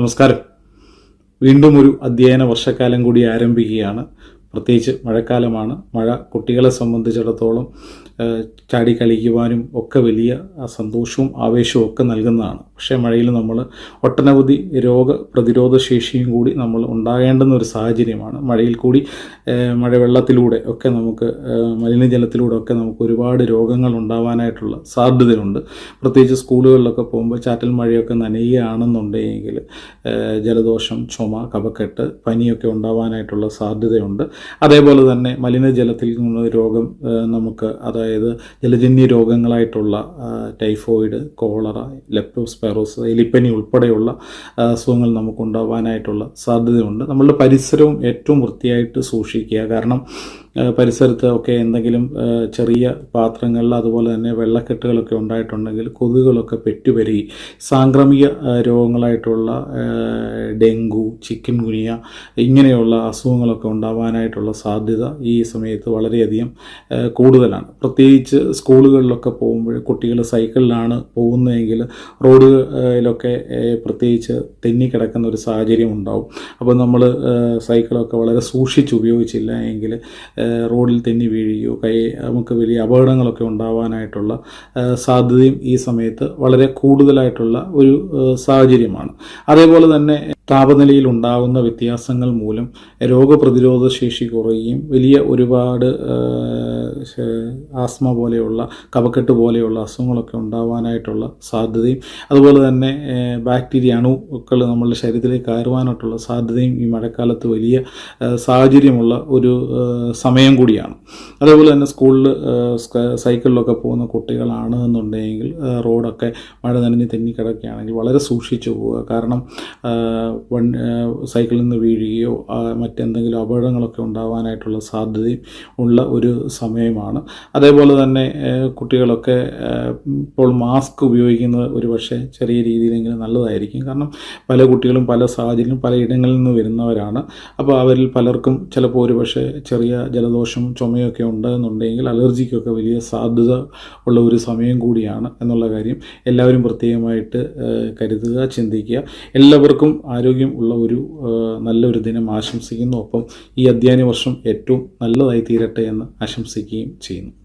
നമസ്കാരം. വീണ്ടും ഒരു അധ്യയന വർഷക്കാലം കൂടി ആരംഭിക്കുകയാണ്. പ്രത്യേകിച്ച് മഴക്കാലമാണ്. മഴ കുട്ടികളെ സംബന്ധിച്ചിടത്തോളം ചാടി കളിക്കുവാനും ഒക്കെ വലിയ സന്തോഷവും ആവേശവും ഒക്കെ നൽകുന്നതാണ്. പക്ഷേ മഴയിൽ നമ്മൾ ഒട്ടനവധി രോഗ പ്രതിരോധ ശേഷിയും കൂടി നമ്മൾ ഉണ്ടാകേണ്ടുന്ന ഒരു സാഹചര്യമാണ്. മഴയിൽ കൂടി മഴവെള്ളത്തിലൂടെ ഒക്കെ നമുക്ക് മലിനജലത്തിലൂടെ ഒക്കെ നമുക്ക് ഒരുപാട് രോഗങ്ങൾ ഉണ്ടാവാനായിട്ടുള്ള സാധ്യതയുണ്ട്. പ്രത്യേകിച്ച് സ്കൂളുകളിലൊക്കെ പോകുമ്പോൾ ചാറ്റൽ മഴയൊക്കെ നനയുകയാണെന്നുണ്ടെങ്കിൽ ജലദോഷം ചുമ കഫക്കെട്ട് പനിയൊക്കെ ഉണ്ടാവാനായിട്ടുള്ള സാധ്യതയുണ്ട്. അതേപോലെ തന്നെ മലിനജലത്തിൽ നിന്ന് രോഗം നമുക്ക് അതായത് ജലജന്യ രോഗങ്ങളായിട്ടുള്ള ടൈഫോയിഡ് കോളറ ലെപ്റ്റോസ്പൈറോസ് എലിപ്പനി ഉൾപ്പെടെയുള്ള അസുഖങ്ങൾ നമുക്കുണ്ടാവാനായിട്ടുള്ള സാധ്യതയുണ്ട്. നമ്മളുടെ പരിസരവും ഏറ്റവും വൃത്തിയായിട്ട് സൂക്ഷിക്കുക. കാരണം പരിസരത്ത് ഒക്കെ എന്തെങ്കിലും ചെറിയ പാത്രങ്ങളിൽ അതുപോലെ തന്നെ വെള്ളക്കെട്ടുകളൊക്കെ ഉണ്ടായിട്ടുണ്ടെങ്കിൽ കൊതുകുകളൊക്കെ പെറ്റുപെരുകി സാംക്രമിക രോഗങ്ങളായിട്ടുള്ള ഡെങ്കു ചിക്കൻ ഗുനിയ ഇങ്ങനെയുള്ള അസുഖങ്ങളൊക്കെ ഉണ്ടാവാനായിട്ടുള്ള സാധ്യത ഈ സമയത്ത് വളരെയധികം കൂടുതലാണ്. പ്രത്യേകിച്ച് സ്കൂളുകളിലൊക്കെ പോകുമ്പോൾ കുട്ടികൾ സൈക്കിളിലാണ് പോകുന്നതെങ്കിൽ റോഡിലൊക്കെ പ്രത്യേകിച്ച് തെന്നിക്കിടക്കുന്ന ഒരു സാഹചര്യം ഉണ്ടാവും. അപ്പോൾ നമ്മൾ സൈക്കിളൊക്കെ വളരെ സൂക്ഷിച്ച് ഉപയോഗിച്ചില്ല എങ്കിൽ റോഡിൽ തെന്നി വീഴുകയോ കൈ നമുക്ക് വലിയ അപകടങ്ങളൊക്കെ ഉണ്ടാവാനായിട്ടുള്ള സാധ്യതയും ഈ സമയത്ത് വളരെ കൂടുതലായിട്ടുള്ള ഒരു സാഹചര്യമാണ്. അതേപോലെ തന്നെ താപനിലയിൽ ഉണ്ടാകുന്ന വ്യത്യാസങ്ങൾ മൂലം രോഗപ്രതിരോധ ശേഷി കുറയുകയും വലിയ ഒരുപാട് ആസ്മ പോലെയുള്ള കഫക്കെട്ട് പോലെയുള്ള അസുഖങ്ങളൊക്കെ ഉണ്ടാവാനായിട്ടുള്ള സാധ്യതയും അതുപോലെ തന്നെ ബാക്ടീരിയ അണുക്കൾ നമ്മളുടെ ശരീരത്തിലേക്ക് കയറുവാനായിട്ടുള്ള സാധ്യതയും ഈ മഴക്കാലത്ത് വലിയ സാഹചര്യമുള്ള ഒരു സമയം കൂടിയാണ്. അതേപോലെ തന്നെ സ്കൂളിൽ സൈക്കിളിലൊക്കെ പോകുന്ന കുട്ടികളാണ് എന്നുണ്ടെങ്കിൽ റോഡൊക്കെ മഴ നനഞ്ഞ് തെന്നി കിടക്കുകയാണെങ്കിൽ വളരെ സൂക്ഷിച്ചു പോവുക. കാരണം വൺ- സൈക്കിളിൽ നിന്ന് വീഴുകയോ മറ്റെന്തെങ്കിലും അപകടങ്ങളൊക്കെ ഉണ്ടാവാനായിട്ടുള്ള സാധ്യതയും ഉള്ള ഒരു സമയമാണ്. അതേപോലെ തന്നെ കുട്ടികളൊക്കെ ഇപ്പോൾ മാസ്ക് ഉപയോഗിക്കുന്നത് ഒരു പക്ഷേ ചെറിയ രീതിയിലെങ്കിലും നല്ലതായിരിക്കും. കാരണം പല കുട്ടികളും പല സാഹചര്യം പല ഇടങ്ങളിൽ നിന്ന് വരുന്നവരാണ്. അപ്പോൾ അവരിൽ പലർക്കും ചിലപ്പോൾ ഒരു പക്ഷേ ചെറിയ ജലദോഷം ചുമയൊക്കെ ഉണ്ടെന്നുണ്ടെങ്കിൽ അലർജിക്കൊക്കെ വലിയ സാധ്യത ഉള്ള ഒരു സമയം കൂടിയാണ് എന്നുള്ള കാര്യം എല്ലാവരും പ്രത്യേകമായിട്ട് കരുതുക ചിന്തിക്കുക. എല്ലാവർക്കും ആരോഗ്യം ഉള്ള ഒരു നല്ലൊരു ദിനം ആശംസിക്കുന്നു. ഒപ്പം ഈ അധ്യയന വർഷം ഏറ്റവും നല്ലതായി തീരട്ടെ എന്ന് ആശംസിക്കുകയും ചെയ്യുന്നു.